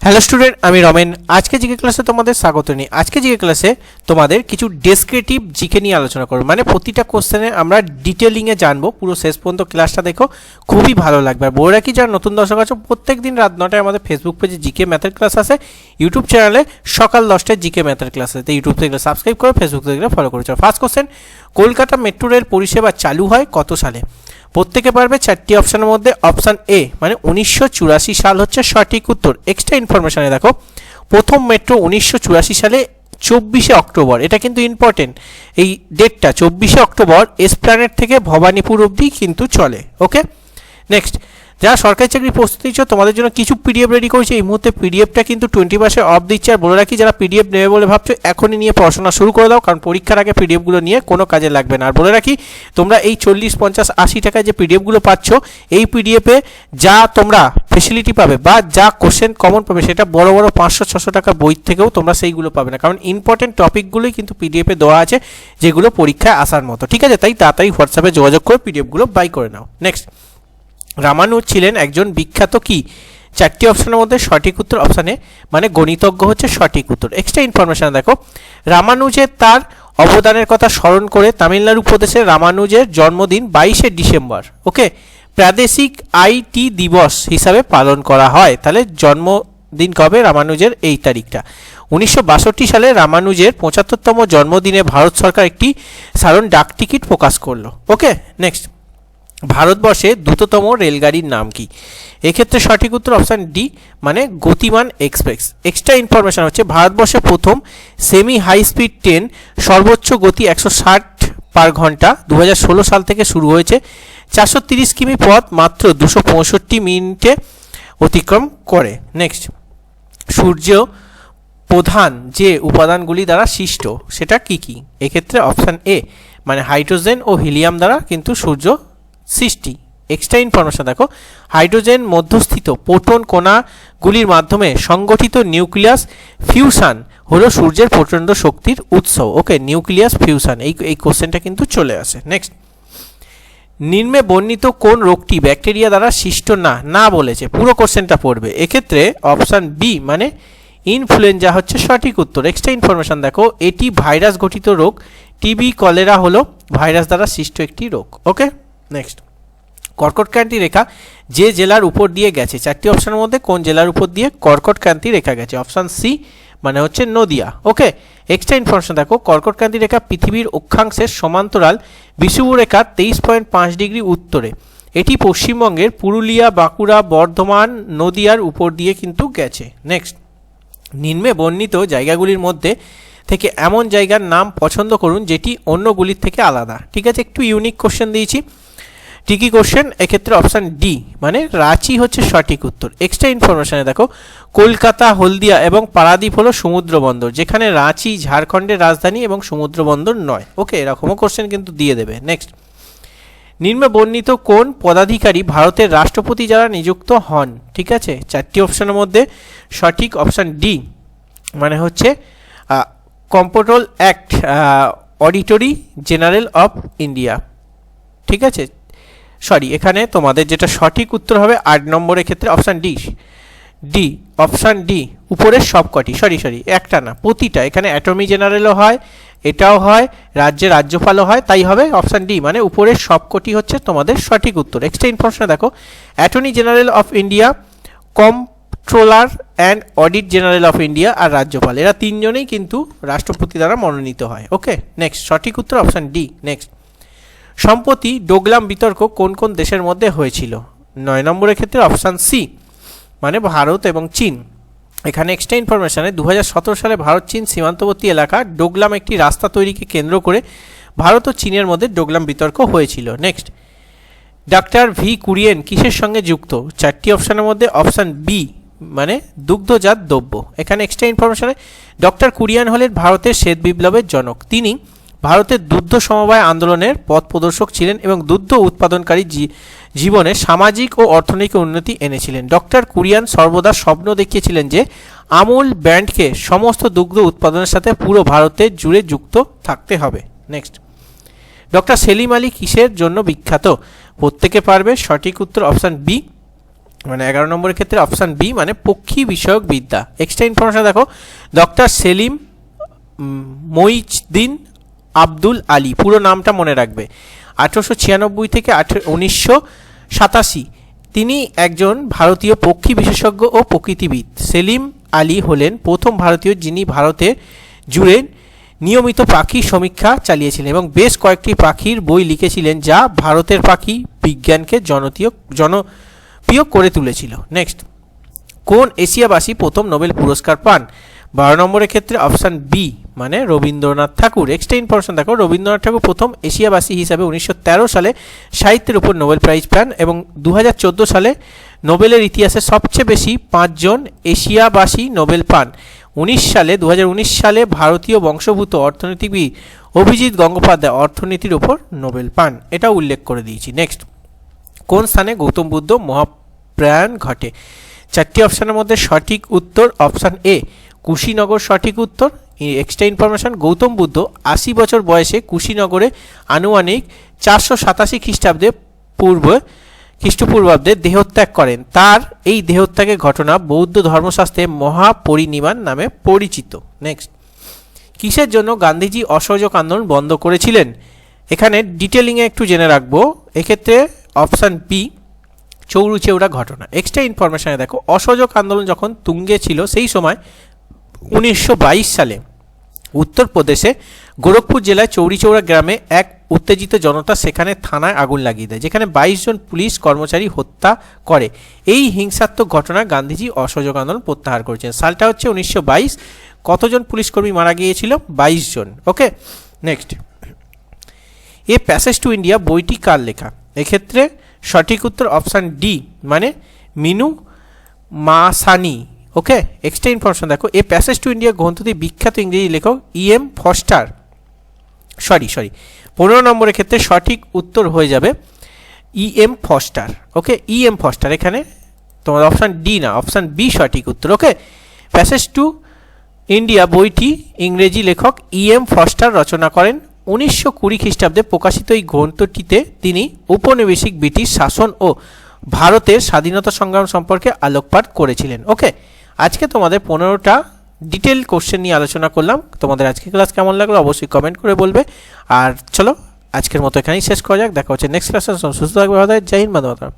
Hello student আমি রমেন। আজকে GK ক্লাসে তোমাদের স্বাগত নিই আজকে জিকে ক্লাসে তোমাদের কিছু ডেসক্রিপটিভ জিকে নিয়ে আলোচনা করব। মানে প্রতিটা কোশ্চেনে আমরা ডিটেলিংয়ে জানব। পুরো শেষ পর্যন্ত ক্লাসটা দেখো। খুবই ভালো লাগবে। আর বলে রাখি যারা নতুন দর্শক আছো প্রত্যেক দিন রাত নটায় আমাদের ফেসবুক পেজে জিকে ম্যাথের ক্লাস আছে ইউটিউব চ্যানেলে সকাল দশটায় জিকে ম্যাথের ক্লাস আছে তো ইউটিউব থেকে সাবস্ক্রাইব করে ফেসবুক থেকে ফলো করে first question Kolkata metro rail পরিষেবা চালু হয় কত সালে? প্রত্যেকে পারবে চারটি অপশানের মধ্যে অপশান এ মানে উনিশশো চুরাশি সাল হচ্ছে সঠিক উত্তর। এক্সট্রা ইনফরমেশানে দেখো। প্রথম মেট্রো উনিশশো চুরাশি সালে চব্বিশে অক্টোবর। এটা কিন্তু ইম্পর্টেন্ট এই ডেটটা চব্বিশে অক্টোবর এসপ্ল্যানেট থেকে ভবানীপুর অবধি কিন্তু চলে। ওকে নেক্সট যারা সরকারি চাকরি প্রস্তুতি নিচ্ছ, তোমাদের জন্য কিছু পিডিএফ রেডি করেছে। এই মুহূর্তে পিডিএফটা কিন্তু টোয়েন্টি পার্সেন্ট অফ দিচ্ছে। আর বলে রাখি, যারা পিডিএফ নেবে বলে ভাবছ, এখনই নিয়ে পড়াশোনা শুরু করে দাও, কারণ পরীক্ষার আগে পিডিএফগুলো নিয়ে কোনো কাজে লাগবে না। আর বলে রাখি, তোমরা এই চল্লিশ, পঞ্চাশ, আশি টাকায় যে পিডিএফগুলো পাচ্ছ, এই পিডিএফে যা তোমরা ফেসিলিটি পাবে বা যা কোশ্চেন কমন পাবে, সেটা বড় বড় পাঁচশো, ছশো টাকা বই থেকেও তোমরা সেইগুলো পাবে না। কারণ ইম্পর্টেন্ট টপিকগুলোই কিন্তু পিডিএফে দেওয়া আছে, যেগুলো পরীক্ষায় আসার মতো। ঠিক আছে? তাই তাড়াতাড়ি হোয়াটসঅ্যাপে যোগাযোগ করে পিডিএফগুলো বাই করে নাও। নেক্সট রামানুজ ছিলেন একজন বিখ্যাত কি? চারটি অপশনের মধ্যে সঠিক উত্তর অপশানে মানে গণিতজ্ঞ হচ্ছে সঠিক উত্তর। এক্সট্রা ইনফরমেশন দেখো। রামানুজের তার অবদানের কথা স্মরণ করে তামিলনাড়ু প্রদেশের রামানুজের জন্মদিন বাইশে ডিসেম্বর, ওকে? প্রাদেশিক আইটি দিবস হিসাবে পালন করা হয়। তাহলে জন্মদিন কবে? রামানুজের এই তারিখটা। উনিশশো বাষট্টি সালে রামানুজের পঁচাত্তরতম জন্মদিনে ভারত সরকার একটি সাধারণ ডাক টিকিট প্রকাশ করল, ওকে? নেক্সট ভারতবর্ষে দ্রুততম রেলগাড়ির নাম কি? এক্ষেত্রে সঠিক উত্তর অপশান ডি মানে গতিমান এক্সপ্রেস। এক্সট্রা ইনফরমেশন হচ্ছে ভারতবর্ষে প্রথম সেমি হাই স্পিড ট্রেন সর্বোচ্চ গতি একশো ষাট পার ঘণ্টা দু হাজার ষোলো সাল থেকে শুরু হয়েছে। চারশো তিরিশ কিমি পথ মাত্র দুশো পঁয়ষট্টি মিনিটে অতিক্রম করে। নেক্সট। সূর্য প্রধান যে উপাদানগুলি দ্বারা সৃষ্ট সেটা কি কি? এক্ষেত্রে অপশান এ মানে হাইড্রোজেন ও হিলিয়াম দ্বারা কিন্তু সূর্য সৃষ্টি। এক্সট্রা ইনফরমেশন দেখো। হাইড্রোজেন মধ্যস্থিত পোটন কণাগুলির মাধ্যমে সংগঠিত নিউক্লিয়াস ফিউশন হলো সূর্যের প্রচণ্ড শক্তির উৎস। Okay nucleus fusion. এই এই কোশ্চেনটা কিন্তু চলে আসে। নেক্সট নিম্নে বর্ণিত কোন রোগটি ব্যাকটেরিয়া দ্বারা সৃষ্ট না না বলেছে? পুরো কোশ্চেনটা পড়বে। এক্ষেত্রে অপশান বি মানে ইনফ্লুয়েঞ্জা হচ্ছে সঠিক উত্তর। এক্সট্রা ইনফরমেশন দেখো। এটি ভাইরাস গঠিত রোগ। টিবি কলেরা হলো ভাইরাস দ্বারা সৃষ্ট একটি রোগ। ওকে নেক্সট কর্কটক্রান্তি রেখা যে জেলার উপর দিয়ে গেছে। চারটি অপশনের মধ্যে কোন জেলার উপর দিয়ে কর্কটক্রান্তি রেখা গেছে? অপশান সি মানে হচ্ছে নদিয়া। ওকে এক্সট্রা ইনফরমেশন দেখো। কর্কটক্রান্তি রেখা পৃথিবীর অক্ষাংশের সমান্তরাল বিষুব রেখার তেইশ পয়েন্ট পাঁচ ডিগ্রি উত্তরে। এটি পশ্চিমবঙ্গের পুরুলিয়া, বাঁকুড়া, বর্ধমান, নদিয়ার উপর দিয়ে কিন্তু গেছে। নেক্সট নিম্নে বর্ণিত জায়গাগুলির মধ্যে থেকে এমন জায়গার নাম পছন্দ করুন যেটি অন্যগুলির থেকে আলাদা। ঠিক আছে, একটু ইউনিক কোশ্চেন দিয়েছি। ঠিকই কোশ্চেন এক্ষেত্রে অপশান ডি মানে রাঁচি হচ্ছে সঠিক উত্তর। এক্সট্রা ইনফরমেশনে দেখো, কলকাতা, হলদিয়া এবং পারাদ্বীপ হলো সমুদ্র বন্দর, যেখানে রাঁচি, ঝাড়খণ্ডের রাজধানী এবং সমুদ্র বন্দর নয়। ওকে এরকমও কোশ্চেন কিন্তু দিয়ে দেবে। নেক্সট নিম্নে বর্ণিত কোন পদাধিকারী ভারতের রাষ্ট্রপতি যারা নিযুক্ত হন? ঠিক আছে, চারটি অপশনের মধ্যে সঠিক অপশান ডি মানে হচ্ছে comptroller and auditor general of India ঠিক আছে সরি এখানে তোমাদের যেটা সঠিক উত্তর হবে আট নম্বরের ক্ষেত্রে option D D option D উপরের সবকটি। সরি সরি একটা না, প্রতিটা। এখানে অ্যাটর্নি জেনারেলও হয়, এটাও হয়, রাজ্যে রাজ্যপালও হয়, তাই হবে অপশান ডি মানে উপরের সবকটি হচ্ছে তোমাদের সঠিক উত্তর। এক্সট্রা ইনফরমেশন দেখো attorney general of India comptroller and audit general of India আর রাজ্যপাল। এরা তিনজনেই কিন্তু রাষ্ট্রপতি দ্বারা মনোনীত হয়। ওকে নেক্সট সঠিক উত্তর অপশান ডি নেক্সট সম্প্রতি ডোগলাম বিতর্ক কোন কোন দেশের মধ্যে হয়েছিল? নয় নম্বরের ক্ষেত্রে অপশান সি মানে ভারত এবং চীন। এখানে এক্সট্রা ইনফরমেশনে দু সালে ভারত চীন সীমান্তবর্তী এলাকা ডোগলাম একটি রাস্তা তৈরিকে কেন্দ্র করে ভারত ও চীনের মধ্যে ডোগলাম বিতর্ক হয়েছিল। নেক্সট ডাক্তার ভি কুরিয়েন কিসের সঙ্গে যুক্ত? চারটি অপশানের মধ্যে অপশান বি মানে দুগ্ধজাত দ্রব্য। এখানে এক্সট্রা ইনফরমেশানে ডক্টর কুরিয়ান হলেন ভারতের শ্বেত বিপ্লবের জনক। তিনি ভারতের দুগ্ধ সমবায় আন্দোলনের পথ প্রদর্শক ছিলেন এবং দুগ্ধ উৎপাদনকারী জীবনে সামাজিক ও অর্থনৈতিক উন্নতি এনেছিলেন। ডক্টর কুরিয়ান সর্বদা স্বপ্ন দেখিয়েছিলেন যে আমুল ব্র্যান্ডকে সমস্ত দুগ্ধ উৎপাদনের সাথে পুরো ভারতে জুড়ে যুক্ত থাকতে হবে। নেক্সট। ডক্টর সেলিম আলী কিসের জন্য বিখ্যাত? প্রত্যেকে পারবে। সঠিক উত্তর অপশান বি মানে এগারো নম্বরের ক্ষেত্রে অপশান বি মানে পক্ষী বিষয়ক বিদ্যা। এক্সট্রা ইনফরমেশন দেখো। ডক্টর সেলিম মইজদিন আব্দুল আলী, পুরো নামটা মনে রাখবে। আঠেরোশো ছিয়ানব্বই থেকে আঠেরো উনিশশো সাতাশি, তিনি একজন ভারতীয় পক্ষী বিশেষজ্ঞ ও প্রকৃতিবিদ। সেলিম আলী হলেন প্রথম ভারতীয় যিনি ভারতে জুড়ে নিয়মিত পাখি সমীক্ষা চালিয়েছিলেন এবং বেশ কয়েকটি পাখির বই লিখেছিলেন যা ভারতের পাখি বিজ্ঞানকে জনতীয়, জনপ্রিয় করে তুলেছিল। নেক্সট। কোন এশিয়াবাসী প্রথম নোবেল পুরস্কার পান? বারো নম্বরের ক্ষেত্রে অপশান বি মানে রবীন্দ্রনাথ ঠাকুর। এক্সট্রা ইনফরমেশন দেখো, রবীন্দ্রনাথ ঠাকুর প্রথম এশিয়াবাসী হিসাবে উনিশশো তেরো সালে সাহিত্যের উপর নোবেল প্রাইজ পান এবং দু হাজার চোদ্দ সালে নোবেলের ইতিহাসে সবচেয়ে বেশি পাঁচজন এশিয়াবাসী নোবেল পান। উনিশ সালে দু হাজার উনিশ সালে ভারতীয় বংশভূত অর্থনীতিবিদ অভিজিৎ গঙ্গোপাধ্যায় অর্থনীতির উপর নোবেল পান। এটা উল্লেখ করে দিয়েছি। নেক্সট কোন স্থানে গৌতম বুদ্ধ মহাপ্রয়াণ ঘটে? চারটি অপশানের মধ্যে সঠিক উত্তর অপশান এ কুশীনগর সঠিক উত্তর। এক্সট্রা ইনফরমেশন গৌতম বুদ্ধ, আশি বছর বয়সে কুশীনগরে আনুমানিক চারশো সাতাশি খ্রিস্টাব্দে পূর্ব, খ্রিস্টপূর্বাব্দে দেহত্যাগ করেন। তার এই দেহত্যাগের ঘটনা বৌদ্ধ ধর্মশাস্ত্রে মহাপরিনির্বাণ নামে পরিচিত। নেক্সট কিসের জন্য গান্ধীজি অসহযোগ আন্দোলন বন্ধ করেছিলেন? এখানে ডিটেলিংয়ে একটু জেনে রাখব। এক্ষেত্রে অপশান বি চৌরু চেউড়া ঘটনা এক্সট্রা ইনফরমেশনে দেখো, অসহযোগ আন্দোলন যখন তুঙ্গে ছিল, সেই সময় উনিশশো বাইশ সালে উত্তরপ্রদেশে গোরখপুর জেলায় চৌরিচৌড়া গ্রামে এক উত্তেজিত জনতা সেখানে থানায় আগুন লাগিয়ে দেয়, যেখানে বাইশ জন পুলিশ কর্মচারী হত্যা করে। এই হিংসাত্মক ঘটনা গান্ধীজি অসহযোগ আন্দোলন প্রত্যাহার করেছেন। সালটা হচ্ছে উনিশশো বাইশ। কতজন পুলিশকর্মী মারা গিয়েছিল? বাইশ জন। Okay, next. A passage to India বইটি কার লেখা? এক্ষেত্রে সঠিক উত্তর অপশান ডি মানে Minoo Masani. Okay extra information দেখো এ প্যাসেজ টু ইন্ডিয়া গ্রন্থটি বিখ্যাত ইংরেজি লেখক E M Forster sorry sorry পনেরো নম্বরের ক্ষেত্রে সঠিক উত্তর হয়ে যাবে E M Forster okay E M Forster এখানে তোমার অপশান ডি না অপশান বি সঠিক উত্তর। ওকে প্যাসেজ টু ইন্ডিয়া বইটি ইংরেজি লেখক ই এম ফস্টার রচনা করেন। উনিশশো কুড়ি খ্রিস্টাব্দে প্রকাশিত এই গ্রন্থটিতে তিনি উপনিবেশিক ব্রিটিশ শাসন ও ভারতের স্বাধীনতা সংগ্রাম সম্পর্কে আলোকপাত করেছিলেন। ওকে আজকে তোমাদের পনেরোটা ডিটেল কোশ্চেন নিয়ে আলোচনা করলাম তোমাদের আজকে ক্লাস কেমন লাগল অবশ্যই কমেন্ট করে বলবে আর চলো, আজকের মতো এখানেই শেষ করা যাক দেখা হচ্ছে নেক্সট ক্লাসে সুস্থ থাকবে। জয় হিন্দ।